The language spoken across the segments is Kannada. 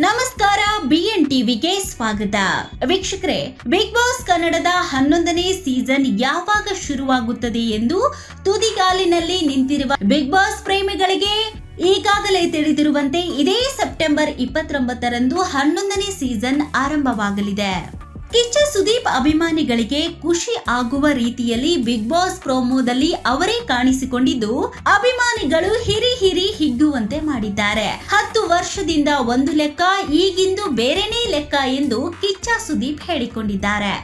ನಮಸ್ಕಾರ ಬಿಎನ್ ಟಿವಿಗೆ ಸ್ವಾಗತ. ವೀಕ್ಷಕರೇ ಬಿಗ್ ಬಾಸ್ ಕನ್ನಡದ ಹನ್ನೊಂದನೇ ಸೀಸನ್ ಯಾವಾಗ ಶುರುವಾಗುತ್ತದೆ ಎಂದು ತುದಿಗಾಲಿನಲ್ಲಿ ನಿಂತಿರುವ ಬಿಗ್ ಬಾಸ್ ಪ್ರೇಮಿಗಳಿಗೆ ಈಗಾಗಲೇ ತಿಳಿದಿರುವಂತೆ ಇದೇ ಸೆಪ್ಟೆಂಬರ್ ಇಪ್ಪತ್ತೊಂಬತ್ತರಂದು ಹನ್ನೊಂದನೇ ಸೀಸನ್ ಆರಂಭವಾಗಲಿದೆ. ಕಿಚ್ಚ ಸುದೀಪ್ ಅಭಿಮಾನಿಗಳಿಗೆ ಖುಷಿ ಆಗುವ ರೀತಿಯಲ್ಲಿ ಬಿಗ್ ಬಾಸ್ ಪ್ರೋಮೋದಲ್ಲಿ ಅವರೇ ಕಾಣಿಸಿಕೊಂಡಿದ್ದು, ಅಭಿಮಾನಿಗಳು ಹಿರಿ ಹಿರಿ ಹಿಗ್ಗುವಂತೆ ಮಾಡಿದ್ದಾರೆ. ಹತ್ತು ವರ್ಷದಿಂದ ಒಂದು ಲೆಕ್ಕ, ಈಗಿಂದು ಬೇರೆನೇ ಲೆಕ್ಕ ಎಂದು ಕಿಚ್ಚ ಸುದೀಪ್ ಹೇಳಿಕೊಂಡಿದ್ದಾರೆ.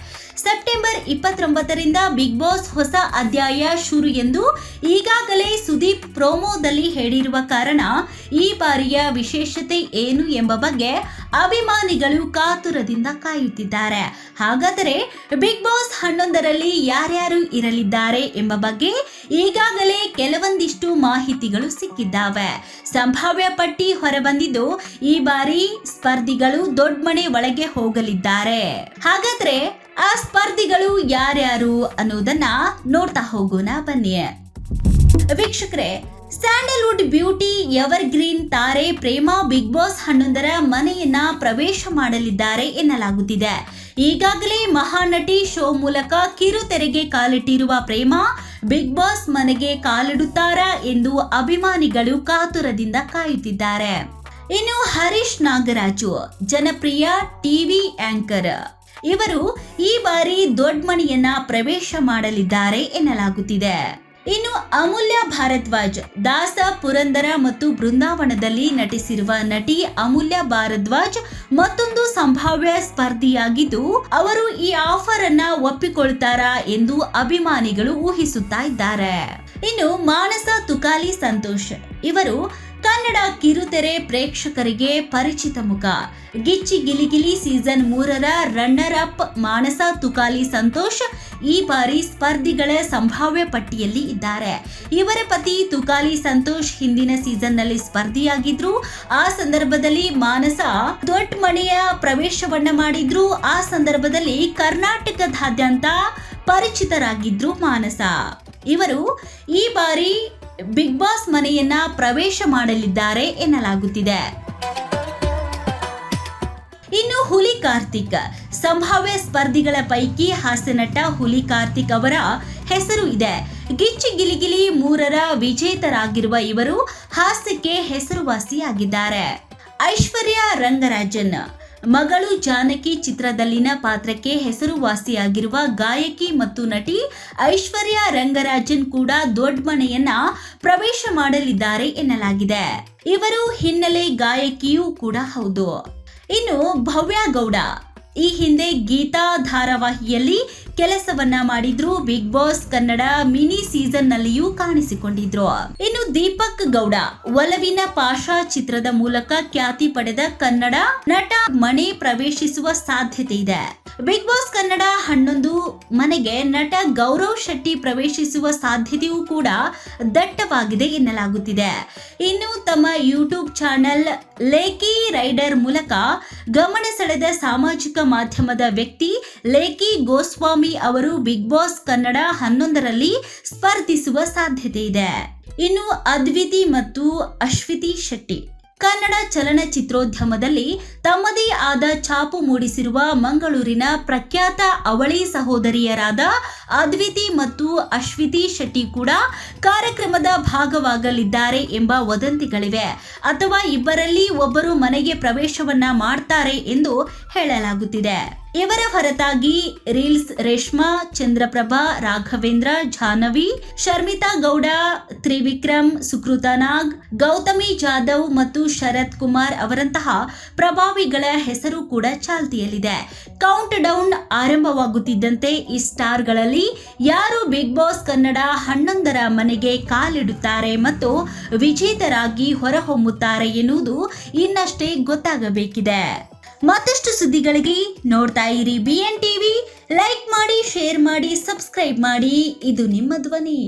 ಸೆಪ್ಟೆಂಬರ್ ಇಪ್ಪತ್ತೊಂಬತ್ತರಿಂದ ಬಿಗ್ ಬಾಸ್ ಹೊಸ ಅಧ್ಯಾಯ ಶುರು ಎಂದು ಈಗಾಗಲೇ ಸುದೀಪ್ ಪ್ರೋಮೋದಲ್ಲಿ ಹೇಳಿರುವ ಕಾರಣ ಈ ಬಾರಿಯ ವಿಶೇಷತೆ ಏನು ಎಂಬ ಬಗ್ಗೆ ಅಭಿಮಾನಿಗಳು ಕಾತುರದಿಂದ ಕಾಯುತ್ತಿದ್ದಾರೆ. ಹಾಗಾದರೆ ಬಿಗ್ ಬಾಸ್ ಹನ್ನೊಂದರಲ್ಲಿ ಯಾರ್ಯಾರು ಇರಲಿದ್ದಾರೆ ಎಂಬ ಬಗ್ಗೆ ಈಗಾಗಲೇ ಕೆಲವೊಂದಿಷ್ಟು ಮಾಹಿತಿಗಳು ಸಿಕ್ಕಿದ್ದಾವೆ. ಸಂಭಾವ್ಯ ಪಟ್ಟಿ ಹೊರಬಂದಿದ್ದು ಈ ಬಾರಿ ಸ್ಪರ್ಧಿಗಳು ದೊಡ್ಡ ಮನೆ ಒಳಗೆ ಹೋಗಲಿದ್ದಾರೆ. ಹಾಗಾದ್ರೆ ಆ ಸ್ಪರ್ಧಿಗಳು ಯಾರ್ಯಾರು ಅನ್ನೋದನ್ನ ನೋಡ್ತಾ ಹೋಗೋಣ, ಬನ್ನಿ. ವೀಕ್ಷಕರೇ, ಸ್ಯಾಂಡಲ್ವುಡ್ ಬ್ಯೂಟಿ ಎವರ್ ಗ್ರೀನ್ ತಾರೆ ಪ್ರೇಮಾ ಬಿಗ್ ಬಾಸ್ ಹನ್ನೊಂದರ ಮನೆಯನ್ನ ಪ್ರವೇಶ ಮಾಡಲಿದ್ದಾರೆ ಎನ್ನಲಾಗುತ್ತಿದೆ. ಈಗಾಗಲೇ ಮಹಾನಟಿ ಶೋ ಮೂಲಕ ಕಿರುತೆರೆಗೆ ಕಾಲಿಟ್ಟಿರುವ ಪ್ರೇಮಾ ಬಿಗ್ ಬಾಸ್ ಮನೆಗೆ ಕಾಲಿಡುತ್ತಾರಾ ಎಂದು ಅಭಿಮಾನಿಗಳು ಕಾತುರದಿಂದ ಕಾಯುತ್ತಿದ್ದಾರೆ. ಇನ್ನು ಹರೀಶ್ ನಾಗರಾಜು, ಜನಪ್ರಿಯ ಟಿವಿ ಆಂಕರ್ ಇವರು ಈ ಬಾರಿ ದೊಡ್ಡ ಮಣಿಯನ್ನ ಪ್ರವೇಶ ಮಾಡಲಿದ್ದಾರೆ ಎನ್ನಲಾಗುತ್ತಿದೆ. ಇನ್ನು ಅಮೂಲ್ಯ ಭಾರದ್ವಾಜ್, ದಾಸ ಪುರಂದರ ಮತ್ತು ಬೃಂದಾವನದಲ್ಲಿ ನಟಿಸಿರುವ ನಟಿ ಅಮೂಲ್ಯ ಭಾರದ್ವಾಜ್ ಮತ್ತೊಂದು ಸಂಭಾವ್ಯ ಸ್ಪರ್ಧಿಯಾಗಿದ್ದು, ಅವರು ಈ ಆಫರ್ ಅನ್ನ ಒಪ್ಪಿಕೊಳ್ತಾರಾ ಎಂದು ಅಭಿಮಾನಿಗಳು ಊಹಿಸುತ್ತಾ ಇದ್ದಾರೆ. ಇನ್ನು ಮಾನಸ ತುಕಾಲಿ ಸಂತೋಷ್, ಇವರು ಕನ್ನಡ ಕಿರುತೆರೆ ಪ್ರೇಕ್ಷಕರಿಗೆ ಪರಿಚಿತ ಮುಖ. ಗಿಚ್ಚಿ ಗಿಲಿಗಿಲಿ ಸೀಸನ್ ಮೂರರ ರನ್ನರ್ ಅಪ್ ಮಾನಸ, ತುಕಾಲಿ ಸಂತೋಷ್ ಈ ಬಾರಿ ಸ್ಪರ್ಧಿಗಳ ಸಂಭಾವ್ಯ ಪಟ್ಟಿಯಲ್ಲಿ ಇದ್ದಾರೆ. ಇವರ ಪತಿ ತುಕಾಲಿ ಸಂತೋಷ್ ಹಿಂದಿನ ಸೀಸನ್ನಲ್ಲಿ ಸ್ಪರ್ಧಿಯಾಗಿದ್ರು. ಆ ಸಂದರ್ಭದಲ್ಲಿ ಮಾನಸ ದೊಡ್ಡ ಮನೆಯ ಪ್ರವೇಶವನ್ನ ಮಾಡಿದ್ರು. ಆ ಸಂದರ್ಭದಲ್ಲಿ ಕರ್ನಾಟಕದಾದ್ಯಂತ ಪರಿಚಿತರಾಗಿದ್ರು ಮಾನಸ. ಇವರು ಈ ಬಾರಿ ಬಿಗ್ ಬಾಸ್ ಮನೆಯನ್ನ ಪ್ರವೇಶ ಮಾಡಲಿದ್ದಾರೆ ಎನ್ನಲಾಗುತ್ತಿದೆ. ಇನ್ನು ಹುಲಿ ಕಾರ್ತಿಕ್, ಸಂಭಾವ್ಯ ಸ್ಪರ್ಧಿಗಳ ಪೈಕಿ ಹಾಸ್ಯನಟ ಹುಲಿ ಕಾರ್ತಿಕ್ ಅವರ ಹೆಸರು ಇದೆ. ಗಿಚ್ಚಿ ಗಿಲಿಗಿಲಿ ಮೂರರ ವಿಜೇತರಾಗಿರುವ ಇವರು ಹಾಸ್ಯಕ್ಕೆ ಹೆಸರುವಾಸಿಯಾಗಿದ್ದಾರೆ. ಐಶ್ವರ್ಯ ರಂಗರಾಜನ್ ಮಗಳು ಜಾನಕಿ ಚಿತ್ರದಲ್ಲಿನ ಪಾತ್ರಕ್ಕೆ ಹೆಸರುವಾಸಿಯಾಗಿರುವ ಗಾಯಕಿ ಮತ್ತು ನಟಿ ಐಶ್ವರ್ಯ ರಂಗರಾಜನ್ ಕೂಡ ದೊಡ್ಡ ಮನೆಯನ್ನ ಪ್ರವೇಶ ಮಾಡಲಿದ್ದಾರೆ ಎನ್ನಲಾಗಿದೆ. ಇವರು ಹಿನ್ನೆಲೆ ಗಾಯಕಿಯೂ ಕೂಡ ಹೌದು. ಇನ್ನು ಭವ್ಯ ಗೌಡ. ಈ ಹಿಂದೆ ಗೀತಾ ಧಾರಾವಾಹಿಯಲ್ಲಿ ಕೆಲಸವನ್ನ ಮಾಡಿದ್ರು Big Boss Kannada mini season ನಲ್ಲಿಯೂ ಕಾಣಿಸಿಕೊಂಡಿದ್ರು. ಇನ್ನು ದೀಪಕ್ ಗೌಡ, ಒಲವಿನ ಪಾಷಾ ಚಿತ್ರದ ಮೂಲಕ ಖ್ಯಾತಿ ಪಡೆದ ಕನ್ನಡ ನಟ ಮನೆ ಪ್ರವೇಶಿಸುವ ಸಾಧ್ಯತೆ ಇದೆ. ಬಿಗ್ ಬಾಸ್ ಕನ್ನಡ ಹನ್ನೊಂದು ಮನೆಗೆ ನಟ ಗೌರವ್ ಶೆಟ್ಟಿ ಪ್ರವೇಶಿಸುವ ಸಾಧ್ಯತೆಯೂ ಕೂಡ ದಟ್ಟವಾಗಿದೆ ಎನ್ನಲಾಗುತ್ತಿದೆ. ಇನ್ನು ತಮ್ಮ ಯೂಟ್ಯೂಬ್ ಚಾನೆಲ್ ಲೇಕಿ ರೈಡರ್ ಮೂಲಕ ಗಮನ ಸೆಳೆದ ಸಾಮಾಜಿಕ ಮಾಧ್ಯಮದ ವ್ಯಕ್ತಿ ಲೇಕಿ ಗೋಸ್ವಾಮಿ ಅವರು ಬಿಗ್ ಬಾಸ್ ಕನ್ನಡ ಹನ್ನೊಂದರಲ್ಲಿ ಸ್ಪರ್ಧಿಸುವ ಸಾಧ್ಯತೆ ಇದೆ. ಇನ್ನು ಅದ್ವಿತಿ ಮತ್ತು ಅಶ್ವಿತಿ ಶೆಟ್ಟಿ. ಕನ್ನಡ ಚಲನಚಿತ್ರೋದ್ಯಮದಲ್ಲಿ ತಮ್ಮದೇ ಆದ ಛಾಪು ಮೂಡಿಸಿರುವ ಮಂಗಳೂರಿನ ಪ್ರಖ್ಯಾತ ಅವಳಿ ಸಹೋದರಿಯರಾದ ಅದ್ವಿತಿ ಮತ್ತು ಅಶ್ವಿತಿ ಶೆಟ್ಟಿ ಕೂಡ ಕಾರ್ಯಕ್ರಮದ ಭಾಗವಾಗಲಿದ್ದಾರೆ ಎಂಬ ವದಂತಿಗಳಿವೆ. ಅಥವಾ ಇಬ್ಬರಲ್ಲಿ ಒಬ್ಬರು ಮನೆಗೆ ಪ್ರವೇಶವನ್ನ ಮಾಡ್ತಾರೆ ಎಂದು ಹೇಳಲಾಗುತ್ತಿದೆ. ಇವರ ಹೊರತಾಗಿ ರೀಲ್ಸ್ ರೇಷ್ಮಾ, ಚಂದ್ರಪ್ರಭಾ, ರಾಘವೇಂದ್ರ, ಜಾಹ್ನವಿ, ಶರ್ಮಿತಾ ಗೌಡ, ತ್ರಿವಿಕ್ರಮ್, ಸುಕೃತ ನಾಗ್, ಗೌತಮಿ ಜಾಧವ್ ಮತ್ತು ಶರತ್ ಕುಮಾರ್ ಅವರಂತಹ ಪ್ರಭಾವಿಗಳ ಹೆಸರು ಕೂಡ ಚಾಲ್ತಿಯಲ್ಲಿದೆ. ಕೌಂಟ್ ಡೌನ್ ಆರಂಭವಾಗುತ್ತಿದ್ದಂತೆ ಈ ಸ್ಟಾರ್ಗಳಲ್ಲಿ ಯಾರು ಬಿಗ್ ಬಾಸ್ ಕನ್ನಡ ಹನ್ನೊಂದರ ಮನೆಗೆ ಕಾಲಿಡುತ್ತಾರೆ ಮತ್ತು ವಿಜೇತರಾಗಿ ಹೊರಹೊಮ್ಮುತ್ತಾರೆ ಎನ್ನುವುದು ಇನ್ನಷ್ಟೇ ಗೊತ್ತಾಗಬೇಕಿದೆ. ಮತ್ತಷ್ಟು ಸುದ್ದಿಗಳಿಗೆ ನೋಡ್ತಾ ಇರಿ ಬಿ ಎನ್ ಟಿವಿ ಲೈಕ್ ಮಾಡಿ ಶೇರ್ ಮಾಡಿ ಸಬ್ಸ್ಕ್ರೈಬ್ ಮಾಡಿ. ಇದು ನಿಮ್ಮ ಧ್ವನಿ.